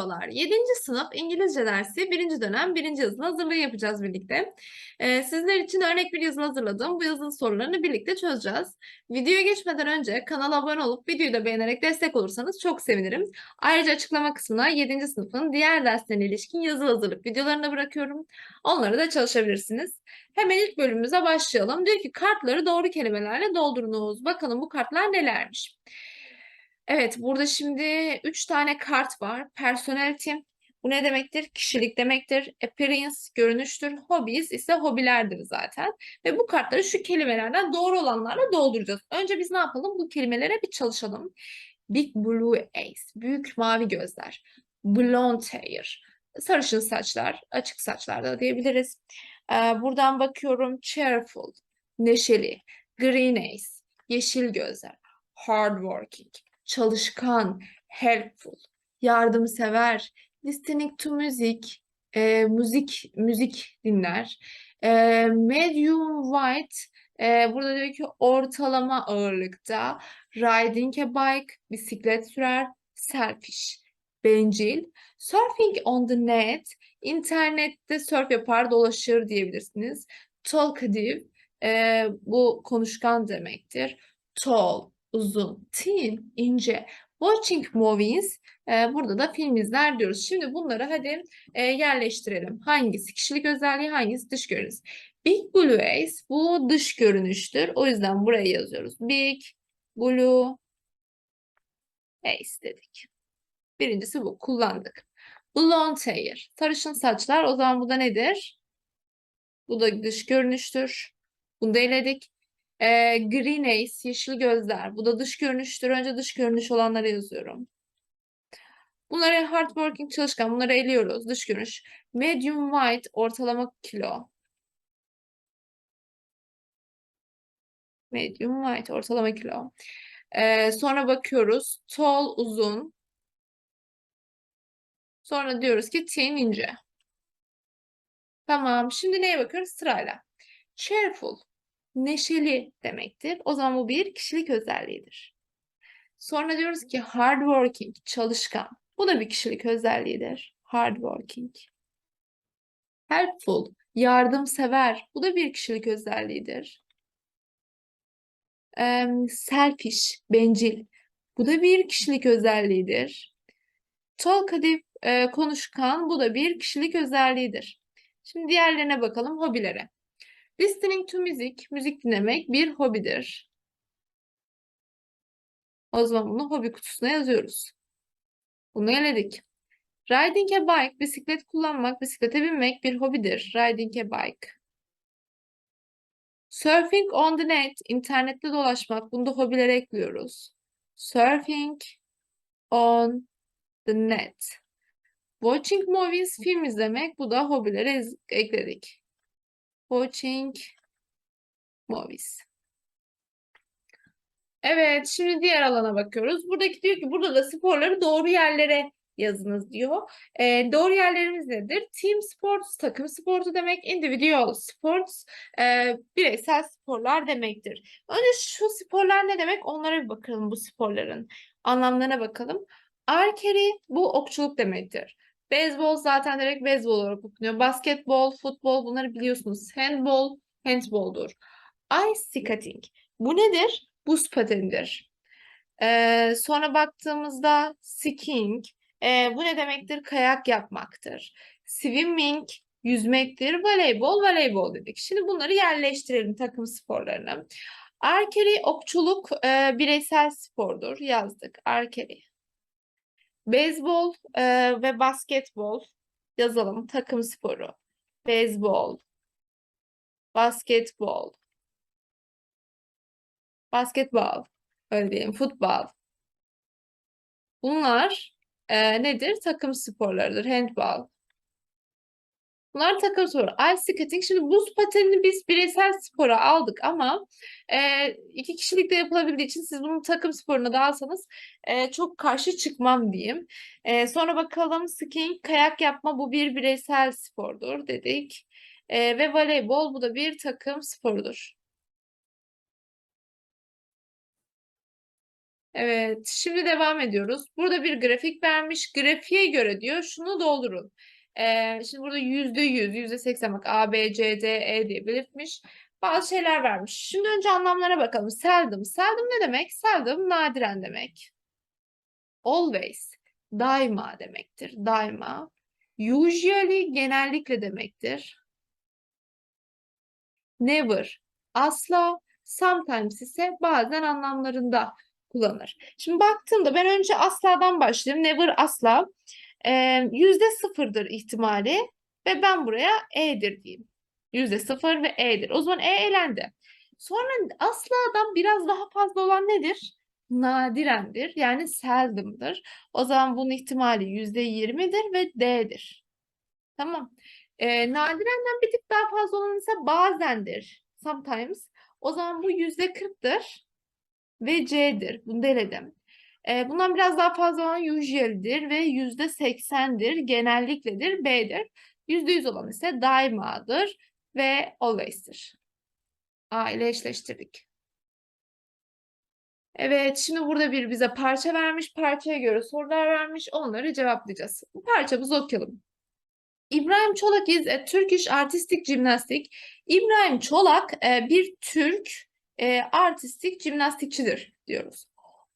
Merhabalar. 7. sınıf İngilizce dersi 1. dönem 1. yazılı hazırlığı yapacağız birlikte. Ee, sizler için örnek bir yazılı hazırladım. Bu yazılı sorularını birlikte çözeceğiz. Videoya geçmeden önce kanala abone olup videoyu da beğenerek destek olursanız çok sevinirim. Ayrıca açıklama kısmına 7. sınıfın diğer derslerine ilişkin yazılı hazırlık videolarını bırakıyorum. Onları da çalışabilirsiniz. Hemen ilk bölümümüze başlayalım. Diyor ki kartları doğru kelimelerle doldurunuz. Bakalım bu kartlar nelermiş? Evet, burada şimdi üç tane kart var. Personality, bu ne demektir? Kişilik demektir. Appearance, görünüştür. Hobbies ise hobilerdir zaten. Ve bu kartları şu kelimelerden doğru olanlarla dolduracağız. Önce biz ne yapalım? Bu kelimelere bir çalışalım. Big blue eyes, büyük mavi gözler. Blonde hair, sarışın saçlar, açık saçlar da diyebiliriz. Ee, buradan bakıyorum. Cheerful, neşeli. Green eyes, yeşil gözler. Hardworking, çalışkan, helpful, yardımsever, listening to music, e, müzik müzik dinler. E, medium white, e, burada diyor ki ortalama ağırlıkta, riding a bike, bisiklet sürer, selfish, bencil, surfing on the net, internette surf yapar, dolaşır diyebilirsiniz. Talkative, e, bu konuşkan demektir. Tall, uzun, thin, ince. Watching movies, e, burada da film izler diyoruz. Şimdi bunları hadi e, yerleştirelim. Hangisi kişilik özelliği, hangisi dış görünüş? Big Blue Eyes, bu dış görünüştür. O yüzden buraya yazıyoruz. Big Blue Eyes dedik. Birincisi bu, kullandık. Blonde hair, sarışın saçlar. O zaman bu da nedir? Bu da dış görünüştür. Bunu da eledik. Ee, green eyes, yeşil gözler. Bu da dış görünüştür. Önce dış görünüş olanları yazıyorum. Bunları hardworking, çalışkan. Bunları eliyoruz. Dış görünüş. Medium white, ortalama kilo. Medium white, ortalama kilo. Ee, sonra bakıyoruz. Tall, uzun. Sonra diyoruz ki thin, ince. Tamam. Şimdi neye bakıyoruz? Sırayla. Cheerful neşeli demektir. O zaman bu bir kişilik özelliğidir. Sonra diyoruz ki hardworking, çalışkan. Bu da bir kişilik özelliğidir. Hardworking. Helpful, yardımsever. Bu da bir kişilik özelliğidir. Um, selfish, bencil. Bu da bir kişilik özelliğidir. Talkative, e, konuşkan. Bu da bir kişilik özelliğidir. Şimdi diğerlerine bakalım, hobilere. Listening to music, müzik dinlemek bir hobidir. O zaman bunu hobi kutusuna yazıyoruz. Bunu eledik. Riding a bike, bisiklet kullanmak, bisiklete binmek bir hobidir. Riding a bike. Surfing on the net, internette dolaşmak. Bunu da hobilere ekliyoruz. Surfing on the net. Watching movies, film izlemek. Bu da hobilere ekledik. Watching movies. Evet, şimdi diğer alana bakıyoruz. Buradaki diyor ki burada da sporları doğru yerlere yazınız diyor. E, doğru yerlerimiz nedir? Team sports, takım sportu demek. Individual sports, e, bireysel sporlar demektir. Önce şu sporlar ne demek? Onlara bir bakalım bu sporların anlamlarına bakalım. Archery bu okçuluk demektir. Beyzbol zaten direkt beyzbol olarak okunuyor. Basketbol, futbol bunları biliyorsunuz. Handbol, handboldur. Ice skating. Bu nedir? Buz patenidir. Ee, sonra baktığımızda skiing. Ee, bu ne demektir? Kayak yapmaktır. Swimming yüzmektir. Voleybol, voleybol dedik. Şimdi bunları yerleştirelim takım sporlarını. Archery okçuluk e, bireysel spordur. Yazdık. Archery. Beyzbol e, ve basketbol yazalım. Takım sporu. Beyzbol, basketbol, basketbol, öyle diyeyim, futbol. Bunlar e, nedir? Takım sporlarıdır. Handball, Bunlar takım sporu. Ice skating. Şimdi buz patenini biz bireysel spora aldık ama e, iki kişilikte yapılabildiği için siz bunu takım sporuna da alsanız e, çok karşı çıkmam diyeyim. E, sonra bakalım skiing, kayak yapma bu bir bireysel spordur dedik. E, ve voleybol bu da bir takım sporudur. Evet, şimdi devam ediyoruz. Burada bir grafik vermiş. Grafiğe göre diyor şunu doldurun. Ee, şimdi burada yüzde yüz, yüzde seksen bak A, B, C, D, E diye belirtmiş. Bazı şeyler vermiş. Şimdi önce anlamlara bakalım. Seldom. Seldom ne demek? Seldom nadiren demek. Always. Daima demektir. Daima. Usually genellikle demektir. Never. Asla. Sometimes ise bazen anlamlarında kullanır. Şimdi baktığımda ben önce asladan başlayayım. Never asla. Yüzde sıfırdır ihtimali ve ben buraya e'dir diyeyim. Yüzde sıfır ve e'dir. O zaman e elendi. Sonra asladan biraz daha fazla olan nedir? Nadirendir. Yani seldom'dır. O zaman bunun ihtimali yüzde yirmidir ve d'dir. Tamam. Ee, nadirenden bir tık daha fazla olan ise bazendir. Sometimes. O zaman bu yüzde kırktır ve C'dir. Bunu deledim. Ee, bundan biraz daha fazla olan usual'dir ve yüzde seksendir. Genellikledir. B'dir. Yüzde yüz olan ise daimadır ve always'tir. A ile eşleştirdik. Evet, şimdi burada bir bize parça vermiş. Parçaya göre sorular vermiş. Onları cevaplayacağız. Bu parçamızı okuyalım. İbrahim Çolak is a Turkish artistic gymnastic. İbrahim Çolak e, bir Türk e, artistik jimnastikçidir diyoruz.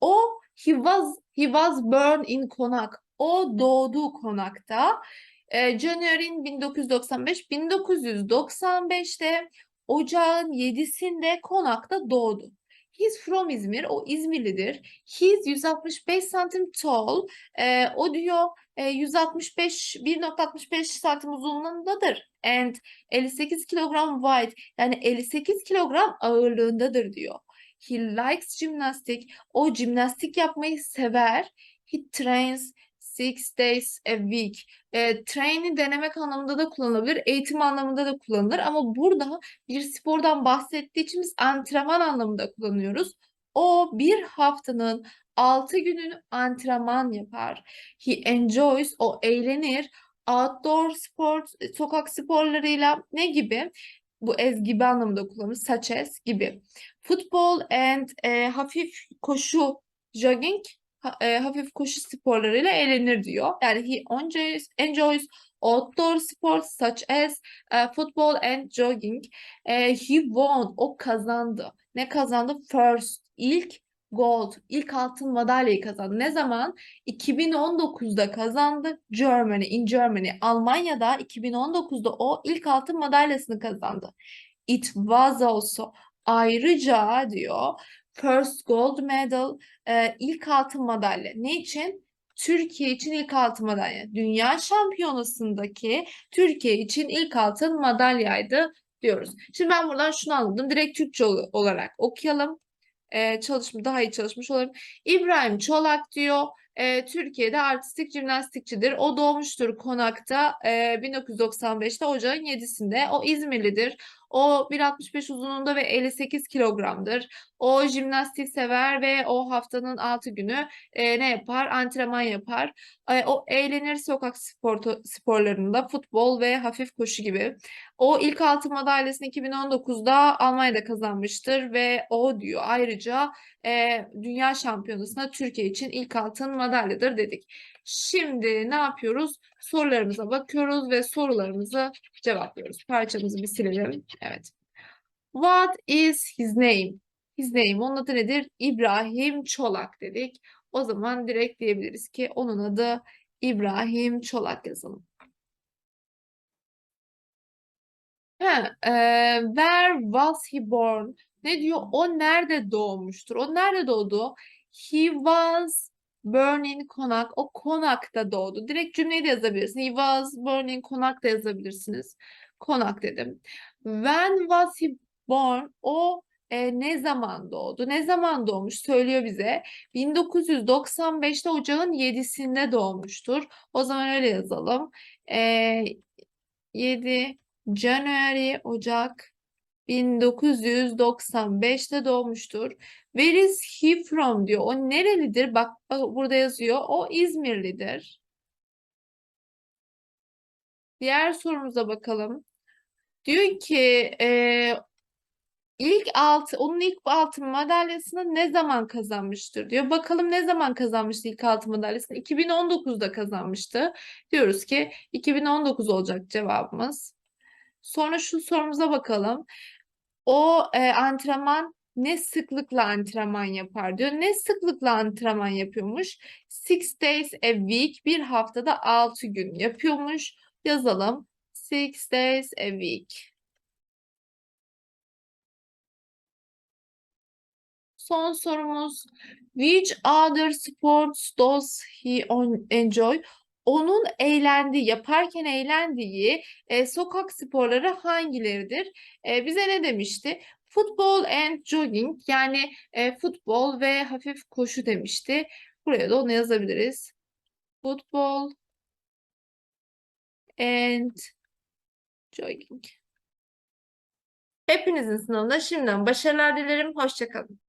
O he was he was born in Konak. O doğdu Konak'ta. E, January 1995 1995'te Ocağın 7'sinde Konak'ta doğdu. He's from İzmir. O İzmirlidir. He's 165 santim tall. E, o diyor e, 165 1.65 santim uzunluğundadır. And 58 kilogram weight yani 58 kilogram ağırlığındadır diyor. He likes gymnastic. O jimnastik yapmayı sever. He trains six days a week. E, train'i denemek anlamında da kullanılabilir, eğitim anlamında da kullanılır ama burada bir spordan bahsettiği için biz antrenman anlamında kullanıyoruz. O bir haftanın altı gününü antrenman yapar. He enjoys, o eğlenir. Outdoor sports, sokak sporlarıyla ne gibi? Bu as gibi anlamında kullanılır. Such as gibi. Futbol and e, hafif koşu, jogging, ha- e, hafif koşu sporlarıyla eğlenir diyor. Yani he enjoys, enjoys outdoor sports such as e, football and jogging. E, he won, o kazandı. Ne kazandı? First, ilk gold, ilk altın madalyayı kazandı. Ne zaman? 2019'da kazandı. Germany, in Germany. Almanya'da 2019'da o ilk altın madalyasını kazandı. It was also ayrıca diyor first gold medal e, ilk altın madalya. Ne için? Türkiye için ilk altın madalya. Dünya şampiyonasındaki Türkiye için ilk altın madalyaydı diyoruz. Şimdi ben buradan şunu anladım. Direkt Türkçe ol- olarak okuyalım. Ee, çalışma daha iyi çalışmış olurum. İbrahim Çolak diyor. e, Türkiye'de artistik jimnastikçidir. O doğmuştur Konak'ta e, 1995'te Ocağın 7'sinde. O İzmirlidir. O 1.65 uzunluğunda ve 58 kilogramdır. O jimnastik sever ve o haftanın 6 günü e, ne yapar? Antrenman yapar. E, o eğlenir sokak spor, sporlarında futbol ve hafif koşu gibi. O ilk altın madalyasını 2019'da Almanya'da kazanmıştır ve o diyor ayrıca e, dünya şampiyonasında Türkiye için ilk altın madalyadır dedik. Şimdi ne yapıyoruz? Sorularımıza bakıyoruz ve sorularımızı cevaplıyoruz. Parçamızı bir silelim. Evet. What is his name? His name onun adı nedir? İbrahim Çolak dedik. O zaman direkt diyebiliriz ki onun adı İbrahim Çolak yazalım. Ha, eee, where was he born? Ne diyor? O nerede doğmuştur? O nerede doğdu? He was born in Konak. O Konak'ta doğdu. Direkt cümleyi de yazabilirsiniz. He was born in Konak da yazabilirsiniz. Konak dedim. When was he born? O e, ne zaman doğdu? Ne zaman doğmuş? Söylüyor bize. 1995'te Ocağın 7'sinde doğmuştur. O zaman öyle yazalım. E, 7 January, Ocak 1995'te doğmuştur. Where is he from diyor. O nerelidir? Bak, burada yazıyor. O İzmirlidir. Diğer sorumuza bakalım. Diyor ki e, İlk altı, onun ilk altın madalyasını ne zaman kazanmıştır diyor. Bakalım ne zaman kazanmıştı ilk altın madalyasını? 2019'da kazanmıştı. Diyoruz ki 2019 olacak cevabımız. Sonra şu sorumuza bakalım. O e, antrenman ne sıklıkla antrenman yapar diyor. Ne sıklıkla antrenman yapıyormuş? Six days a week, bir haftada altı gün yapıyormuş. Yazalım. Six days a week. Son sorumuz. Which other sports does he enjoy? Onun eğlendiği, yaparken eğlendiği e, sokak sporları hangileridir? E, bize ne demişti? Football and jogging yani e, futbol ve hafif koşu demişti. Buraya da onu yazabiliriz. Football and jogging. Hepinizin sınavında şimdiden başarılar dilerim. Hoşça kalın.